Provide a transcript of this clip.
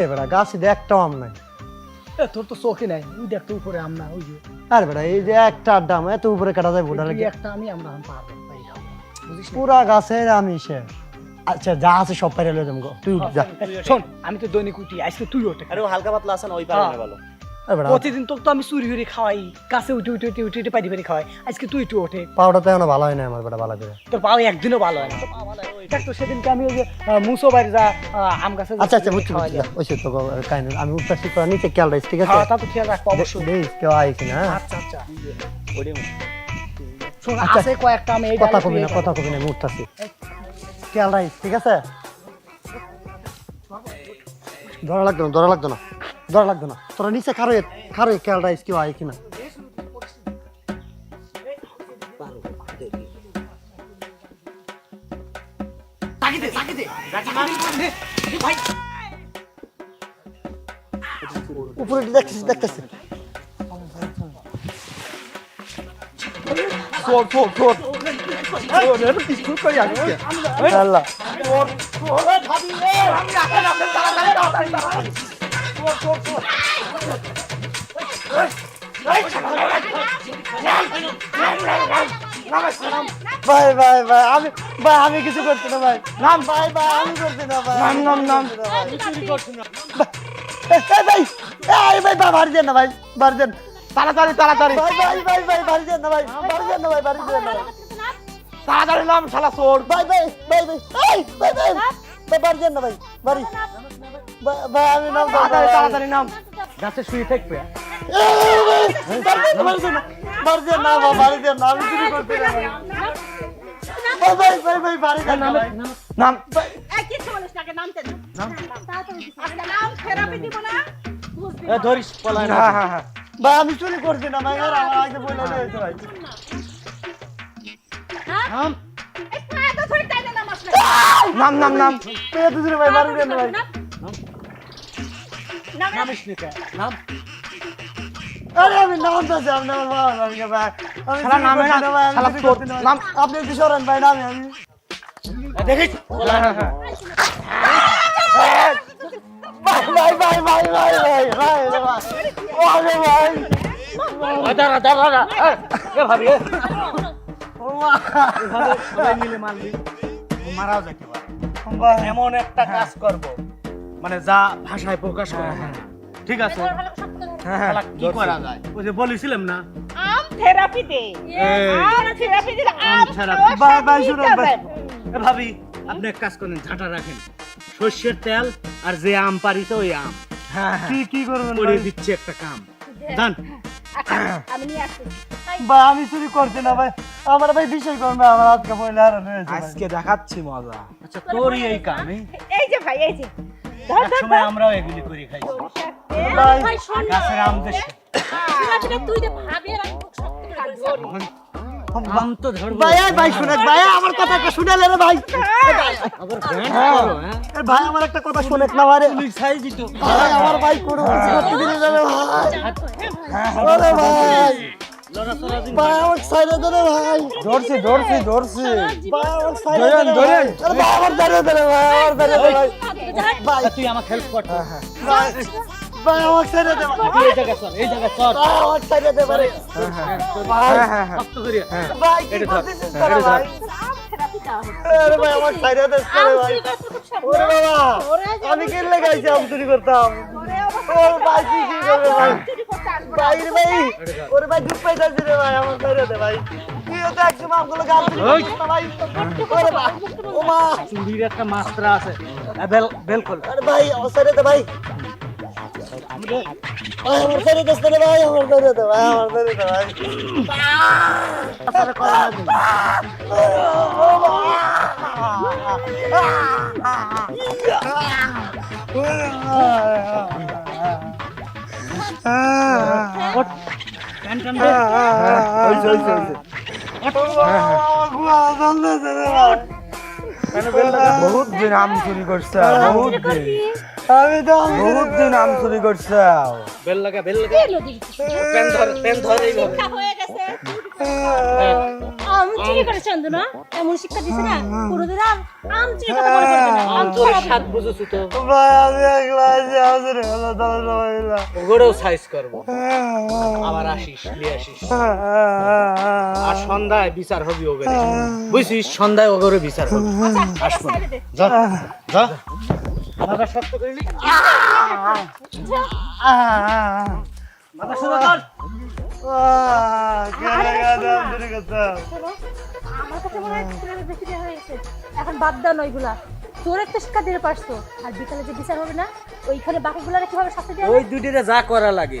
এ গাছে দিয়ে একটাও আম নাই। এ, তোর তো চোখে নাই ওই দেখ তো উপরে আম না ওই যে। আর বেটা এই যে একটা আড্ডা আম এত উপরে কাটা যায় ভোটার তুই একটা আমি আমরা আম পারবেন ভাই খাব বুঝিস না? পুরা গাছের আমি শেষ। আচ্ছা যা আছে সব পাইরে লয়ে যাব তুই উঠ যা। শোন আমি তো দৈনিক উঠি আজকে তুই ওঠে আরে ও হালকা পাতলা আছে না ওই পারে হ্যাঁ। ভালো। এ বেটা প্রতিদিন তোকে তো আমি চুরি হুরি খাওয়াই কাছে উঠে উঠে উঠে উঠে উঠে পারি পারি খাওয়াই। আজকে তুই একটু ওঠে। পাউডার তো এখনও ভালো হয় না আমার বেটা ভালো করে। তোর পাও একদিনও ভালো হয় না। তোর পা ভালো হয়, ওই তো সেদিনকে আমি ওই যে মুসো বাড়ি যা আম গাছে আচ্ছা আচ্ছা বুঝছি ওই সে তো কাহিনী। আমি নিচে খেয়াল রাখিস ঠিক আছে? হ্যাঁ তা তো খেয়াল রাখব অবশ্যই। কেউ না? আচ্ছা আচ্ছা। ওরে শোন আচ্ছা। আছে কয়েকটা আমি কথা কবি না কথা কবি না আমি উঠতেছি। খেয়াল রাখিস ঠিক আছে? ধরা লাগতো না ধরা লাগতো না ধরা লাগতো না। তোরা নিচে খারো খারো খেয়াল রাখিস কেউ আই কিনা। উপরে দেখতেছি দেখতেছি চোর চোর চোর চোরের পিস্তল কই আসছে আল্লাহ চোর চোর ভাবি রে আমি রাখেন আপনি তাড়াতাড়ি তাড়াতাড়ি চোর চোর চোর এই এই এই ভাই ভাই ভাই আমি ভাই আমি কিছু করছি না ভাই নাম ভাই ভাই আমি করছি না ভাই নাম নাম নাম ভাই এই ভাই ভাই বাড়ি দেন না ভাই বাড়ি দেন তাড়াতাড়ি তাড়াতাড়ি ভাই ভাই ভাই ভাই বাড়ি দেন না ভাই বাড়ি দেন না ভাই বাড়ি দেন না ভাই তাড়াতাড়ি নাম শালা চোর ভাই ভাই ভাই ভাই এই ভাই ভাই ভাই বাড়ি দেন না ভাই বাড়ি ভাই- ভাই আমি নাম তাড়াতাড়ি তাড়াতাড়ি নাম গাছে শুয়ে থাকবে বাড়ি দেন না বাড়িতে না বা বাড়িতে না আমি চুরি করতে যাব। ভাই না নাম হ্যাঁ, হ্যাঁ, হ্যাঁ। আমি চুরি করছি না ভাই। আগে বলে নাম? নাম নাম নাম। ভাই বাড়ি দেন ভাই নাম? নাম? নাম? আরে আমি নাম তো জানি না ভাই। আমি শালা নামে না, শালা চোর। নাম আপনি কি সরেন ভাই নামে আমি। দেখিস ভাই ভাই ভাই ভাই ভাই ভাই ভাই। ভাই। ভাই দাঁড়া দাঁড়া দাঁড়া। এ, এ ভাবি এ। ও মা। এভাবে সবাই মিলে মারলি মারাও যাকে পারে। এমন একটা কাজ করব। মানে যা ভাষায় প্রকাশ করা। যায় না। ঠিক আছে। ভালো ভালো শব্দ ধরে। শালা কি করা যায়? ওই যে বলেছিলাম না? আম থেরাপি দে এই। থেরাপি দিলে আম থেরাপি। খাওয়া ভাই, সব ভাই, ঠিক শুনুন, হয়ে। এ ভাবি আপনি এক কাজ করেন ঝাঁটা রাখেন। সর্ষের তেল আর যে আম পারিতে ওই আম। হ্যাঁ কি কি করবেন করে ভাই? দিচ্ছে একটা কাম। জান আচ্ছা, আমি নিয়ে আসছি। এই, আমি চুরি করছি না ভাই। আমার ভাই বিশ্বাস করুন ভাই আমার আজকে পয়লা হারানো আজকে দেখাচ্ছি মজা। আচ্ছা তোরই এই কাম এই? এই যে ভাই এই যে। একসময় আমরাও এগুলি করে খাইছি। আমার কথা একটা রে ভাই। হ্যাঁ? ভাই আমার একটা কথা শুনে না ভাই ভাই আমার ভাই কোনো হ্যাঁ। দিলে যাবে ভাই। ভাই। হ্যাঁ, ভাই। আমার সাইডে ধরে ভাই ধরছি ধরছি ধরছি। ধরে ধরে ভাই। আমার ধরে ভাই। আমার হ্যাঁ, হ্যাঁ। হ্যাঁ। ছেড়ে ভাই। ভাই আমার ছেড়ে ভাই। ওরে বাবা আমি কি লাগাইছি আম চুরি করতাম। ওর ভাই কি করবে ভাই? ভাই রে ভাই। ওরে ভাই দুপ রে ভাই আমার ছেড়ে দে ভাই। তুইও তো একদম আমগুলো গাল দিলি ভাই ওরে বাবা ও মা চুরির একটা মাত্রা আছে। বেল বেল খোল। আরে ভাই অসারে তো ভাই। আমার ধরে দোস্ত রে ভাই আমার ধরে তো ভাই আমার ধরে তো ভাই। প্যান্ট প্যান্ট বহুত দিন আম চুরি করছে বহুত চুরি করবি? আমি তো বহুত দিন আম চুরি করছে বেল লাগা বেল লাগা। পেন ধর পেন ধর হয়ে গেছে। আম চুরি করে চন্দ্র না এমন শিক্ষা দিছে না কোনোদিন আর আম চুরি কথা মনে না। আম চুরি স্বাদ বুঝেছি তো? ভাই আমি একলা আছি আমাদের খেলা তারা সবাই মিলে। ওগরেও সাইজ করব। আবার আসিস নিয়ে আসিস। আর সন্ধ্যায় বিচার হবি ওগরে। বুঝছিস? সন্ধ্যায় ওগরে বিচার হবে। আসব যা। যা। মাথা শক্ত করে নি মাথা সোজা কর। গেছে আমার কাছে মনে হয় বেশি হয়েছে এখন বাদ দাও না ওইগুলা। তোর একটা শিক্ষা দিতে পারছ। আর বিকালে যে বিচার হবে না ওইখানে বাকিগুলারে কীভাবে শাস্তি দেওয়া ওই দুটিরে যা করা লাগে।